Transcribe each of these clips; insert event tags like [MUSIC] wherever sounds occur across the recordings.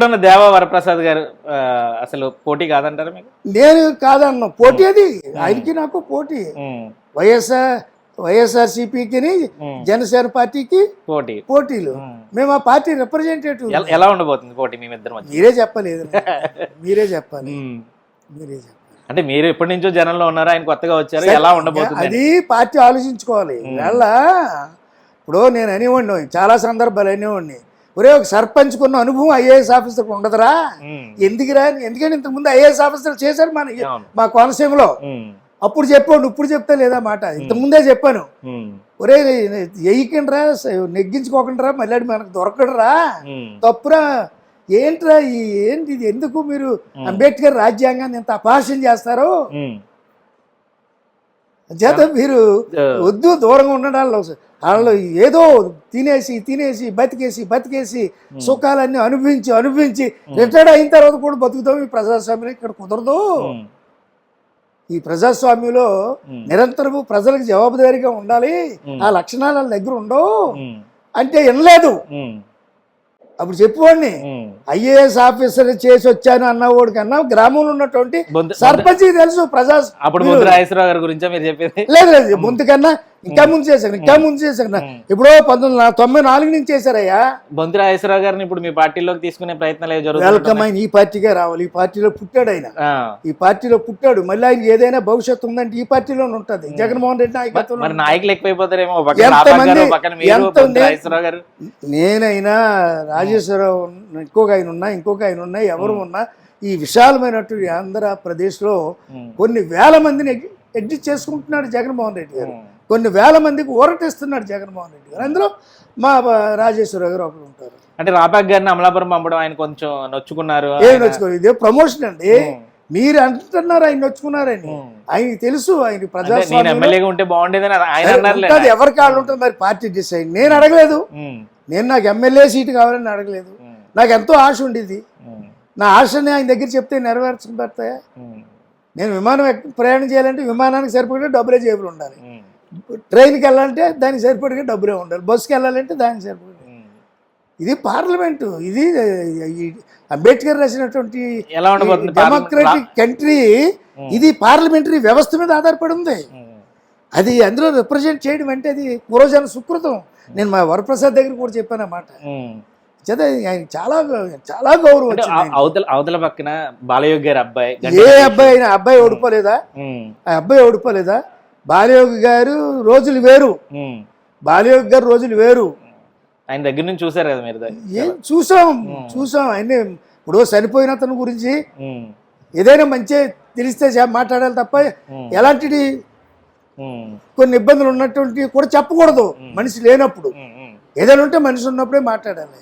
ఎప్పుడన్నా దేవా వరప్రసాద్ గారు అసలు పోటీ కాదంటారా మీకు? నేను కాదన్న. పోటీ అది. ఆయనకి నాకు పోటీ. వైఎస్ఆర్ వైఎస్ఆర్సీపీకి జనసేన పార్టీకి పోటీ. పోటీలు. మేము. ఆ పార్టీ రిప్రజెంటేటివ్. ఎల- ఉండబోతుంది పోటీ మేమిద్దరం మీరే చెప్పలేదు. [LAUGHS] మీరే చెప్పాలి. మీరే చెప్పాలి. అంటే మీరు ఎప్పటి నుంచో జనంలో ఉన్నారు? ఆయన కొత్తగా వచ్చారు. ఎలా ఉండబోతుంది. అది పార్టీ ఆలోచించుకోవాలి. వాళ్ళ ఇప్పుడు నేను అనేవాడిని చాలా సందర్భాలు అనేవాడిని. ఒరే ఒక సర్పంచ్ కొన్న అనుభవం ఐఏఎస్ ఆఫీసర్కి ఉండదురా. ఎందుకురా? ఎందుకంటే ఇంతకుముందు ఐఏఎస్ ఆఫీసర్ చేశారు మన. మా కోనసీమలో. అప్పుడు చెప్పాడు ఇప్పుడు చెప్తా లేదా మాట? ఇంతకుముందే చెప్పాను. ఒరే ఎయ్యకండిరా నెగ్గించుకోకండిరా మళ్ళీ మనకు దొరకడురా. తప్పురా. ఏంట్రా ఈ ఏంటి ఇది? ఎందుకు మీరు అంబేద్కర్ రాజ్యాంగాన్ని ఇంత అపహాస్యం చేస్తారు. చేత మీరు. వద్దు దూరంగా ఉండడాల్లో వాళ్ళు ఏదో తినేసి తినేసి బతికేసి బతికేసి సుఖాలన్నీ అనుభవించి అనుభవించి రిటైర్డ్ అయిన తర్వాత కూడా బతుకుతాం ఈ ప్రజాస్వామ్యం ఇక్కడ కుదరదు. ఈ ప్రజాస్వామ్యంలో. నిరంతరము ప్రజలకు జవాబుదారీగా ఉండాలి. ఆ లక్షణాలు వాళ్ళ దగ్గర ఉండవు. అంటే వినలేదు. అప్పుడు చెప్పుకోండి ఉమ్. ఐఏఎస్ ఆఫీసర్ చేసి వచ్చాను అన్నవాడు కన్నా గ్రామంలో ఉన్నటువంటి సర్పంచ్ తెలుసు ప్రజా అప్పుడు గారి గురించా మీరు చెప్పేది లేదు లేదు ముందు కన్నా ఇంకా ముందు చేశాను ఇంకా ముందు చేశాను ఇప్పుడు పంతొమ్మిది తొంభై నాలుగు నుంచి చేశారయ్యా బొంతి రాజేశ్వరరావు గారిని ఇప్పుడు మీ పార్టీలోకి తీసుకునే ప్రయత్నాలు వెల్కమ్ ఆయన ఈ పార్టీకే రావాలి. ఈ పార్టీలో పుట్టాడు ఆయన. ఈ పార్టీలో పుట్టాడు. మళ్ళీ ఆయన ఏదైనా భవిష్యత్తు ఉందంటే ఈ పార్టీలోనే ఉంటది. జగన్మోహన్ రెడ్డి నాయకత్వంలో మరి నాయకులు ఎక్కువైపోతారేమో ఎంతమంది- నేనైనా రాజేశ్వరరావు ఇంకొక ఆయన ఉన్నా ఇంకొక ఆయన ఉన్నా ఎవరు ఉన్నా ఈ విశాలమైనటువంటి ఆంధ్రప్రదేశ్లో కొన్ని వేల మందిని ఎడ్జిట్ చేసుకుంటున్నాడు జగన్మోహన్ రెడ్డి గారు. కొన్ని వేల మందికి ఊరటిస్తున్నాడు జగన్మోహన్ రెడ్డి గారు. అందులో మా రాజేశ్వరరావు గారు ఒకరు ఉంటారు. అంటే రాపాక్ గారిని అమలాపురం పంపడం ఆయన కొంచెం నొచ్చుకున్నారు. ఏం ఆయన- నొచ్చుకోరు? ఇదే ప్రమోషన్ అండి. మీరు అంటున్నారు ఆయన నొచ్చుకున్నారని. ఉమ్. ఆయనకి తెలుసు ఆయన ప్రజాస్వామ్యం ఆయన ఎవరి కాళ్ళు ఉంటుంది మరి? Party decide. నేను అడగలేదు. నేను నాకు ఎమ్మెల్యే సీటు కావాలని అడగలేదు. నాకు ఎంతో ఆశ ఉండేది. నా ఆశని ఆయన దగ్గర చెప్తే నెరవేర్చబడతాయా ఉమ్, నేను విమానం ప్రయాణం చేయాలంటే విమానానికి సరిపడే డబ్బులే జేబులు ఉండాలి. ట్రైన్కి వెళ్ళాలంటే దానికి సరిపడే డబ్బులే ఉండాలి. బస్సుకి వెళ్ళాలంటే దానికి సరిపడే. ఇది పార్లమెంటు. ఇది అంబేద్కర్ రాసినటువంటి? డెమోక్రటిక్ కంట్రీ ఇది పార్లమెంటరీ వ్యవస్థ మీద ఆధారపడి ఉంది అది అందులో రిప్రజెంట్ చేయడం అంటే అది పూర్వజన సుకృతం. నేను మా వరప్రసాద్ దగ్గర కూడా చెప్పాను అన్నమాట. చేత ఆయన చాలా చాలా గౌరవం అవతల అవతల పక్కన బాలయోగి గారి అబ్బాయి ఏ అబ్బాయి అయినా అబ్బాయి ఓడిపోలేదా? ఆ అబ్బాయి ఓడిపోలేదా? బాలయోగి గారు రోజులు వేరు. బాలయోగి గారు రోజులు వేరు. ఆయన దగ్గర నుంచి చూసారు కదా మీరు ఏం చూసాం చూసాం. ఆయన ఇప్పుడు చనిపోయిన అతని గురించి ఏదైనా మంచి తెలిస్తే మాట్లాడాలి తప్ప ఎలాంటిది కొన్ని ఇబ్బందులు ఉన్నటువంటి కూడా చెప్పకూడదు. మనిషి లేనప్పుడు. ఏదైనా ఉంటే మనిషి ఉన్నప్పుడే మాట్లాడాలి.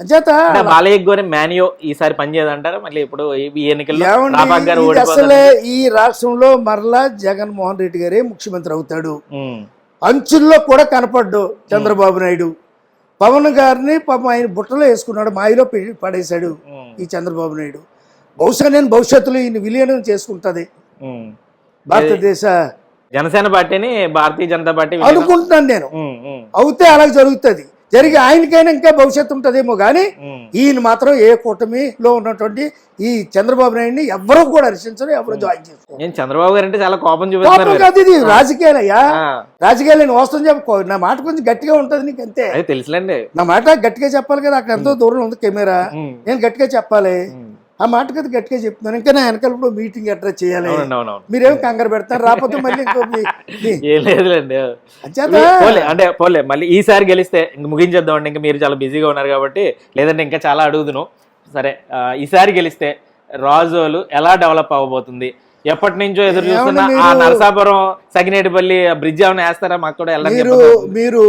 అంచేత బాలయ్య గారి మాన్యో ఈసారి పనిచేయదంటారా మళ్ళీ ఇప్పుడు ఈ- ఎన్నికల్లో అసలే ఈ రాష్ట్రంలో మరలా జగన్మోహన్ రెడ్డి గారే ముఖ్యమంత్రి అవుతాడు. అంచుల్లో కూడా కనపడ్డు చంద్రబాబు నాయుడు. పవన్ గారిని పాపం ఆయన బుట్టలో వేసుకున్నాడు మాయలో పడేశాడు ఈ చంద్రబాబు నాయుడు. బహుశా నేను భవిష్యత్తులో ఈయన విలీనం చేసుకుంటది. భారతదేశ జనసేన పార్టీని భారతీయ జనతా పార్టీ అనుకుంటున్నాను నేను. అవుతే అలా జరుగుతుంది. జరిగి ఆయనకైనా ఇంకా భవిష్యత్తు ఉంటుందేమో కానీ ఈయన మాత్రం ఏ కూటమిలో ఉన్నటువంటి ఈ చంద్రబాబు నాయుడిని ఎవరూ కూడా హర్షించరు ఎవరు జాయిన్ చేసుకోరు. నేను చంద్రబాబు గారు అంటే చాలా కోపం మీరు. కాదు ఇది రాజకీయాలయ్యా రాజకీయాలు నేను వస్తాను చెప్పుకో నా మాట కొంచెం గట్టిగా ఉంటుంది నీకు అంతే తెలుసులేండి. నా మాట గట్టిగా చెప్పాలి కదా అక్కడ ఎంతో దూరంలో ఉంది కెమెరా. నేను గట్టిగా చెప్పాలి. ఆ మాట కదా గట్టిగా చెప్తున్నాను. ఇంకా నా వెనకాల ఇప్పుడు మీటింగ్ అడ్రస్ చేయాలి. మీరేం కంగారు పెడతారు? రాకపోతే మళ్ళీ ఇంకో [LAUGHS] లేదులేండి. పోలే అంటే పోలే మళ్ళీ ఈసారి గెలిస్తే ఇంక ముగించేద్దామండి. ఇంకా మీరు చాలా బిజీగా ఉన్నారు కాబట్టి లేదంటే ఇంకా చాలా అడుగుదును. సరే ఈసారి గెలిస్తే రాజోలు ఎలా డెవలప్ అవ్వబోతుంది? ఎప్పటి నుంచో ఎదురు చూస్తున్న ఆ నరసాపురం సగినేటిపల్లి బ్రిడ్జ్ ఏమైనా వేస్తారా? మాకు కూడా మీరు మీరు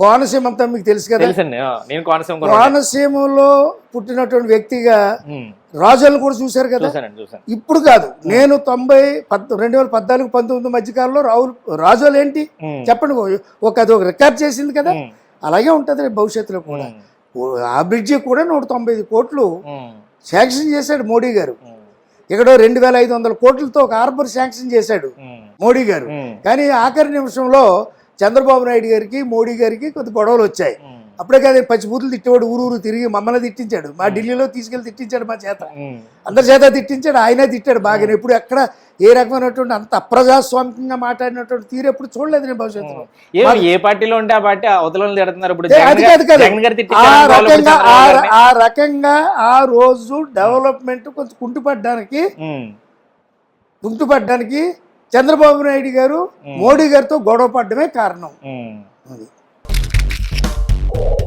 కోనసీమ అంతా మీకు తెలుసు కదా? తెలుసండి. నేను కోనసీమ కూడా కోనసీమలో పుట్టినటువంటి వ్యక్తిగా రాజులను కూడా చూశారు కదా? ఇప్పుడు కాదు నేను తొంభై రెండు వేల పద్నాలుగు పంతొమ్మిది మధ్యకాలంలో రాహుల్ రాజులు ఏంటి చెప్పండి ఒక అది ఒక రికార్డ్ చేసింది కదా? అలాగే ఉంటుంది భవిష్యత్తులో కూడా. ఆ బ్రిడ్జి కూడా నూట తొంభై ఐదు కోట్లు శాంక్షన్ చేశాడు మోడీ గారు. ఇక్కడ రెండు వేల ఐదు వందల కోట్లతో ఒక హార్బర్ శాంక్షన్ చేశాడు మోడీ గారు. కానీ ఆఖరి నిమిషంలో చంద్రబాబు నాయుడు గారికి మోడీ గారికి కొద్ది గొడవలు వచ్చాయి. అప్పుడే కాదు పచ్చిబూతులు తిట్టేవాడు ఊరు ఊరు తిరిగి మమ్మల్ని తిట్టించాడు. మా ఢిల్లీలో తీసుకెళ్ళి తిట్టించాడు మా చేత. అందరి చేత తిట్టించాడు ఆయనే తిట్టాడు బాగా. ఎప్పుడు ఎక్కడ ఏ రకమైనటువంటి అంత అప్రజాస్వామికంగా మాట్లాడినటువంటి తీరు ఎప్పుడు చూడలేదు నేను భవిష్యత్తులో. ఏం పార్టీలో ఉంటే ఆ పార్టీ అవతలను తిడుతున్నారు ఇప్పుడు ఆ రకంగా ఆ రకంగా ఆ రోజు డెవలప్మెంట్ కొంచెం కుంటుపడ్డానికి. కుంటుపడ్డానికి చంద్రబాబు నాయుడు గారు మోడీ గారితో గొడవ పడ్డమే కారణం. Oh.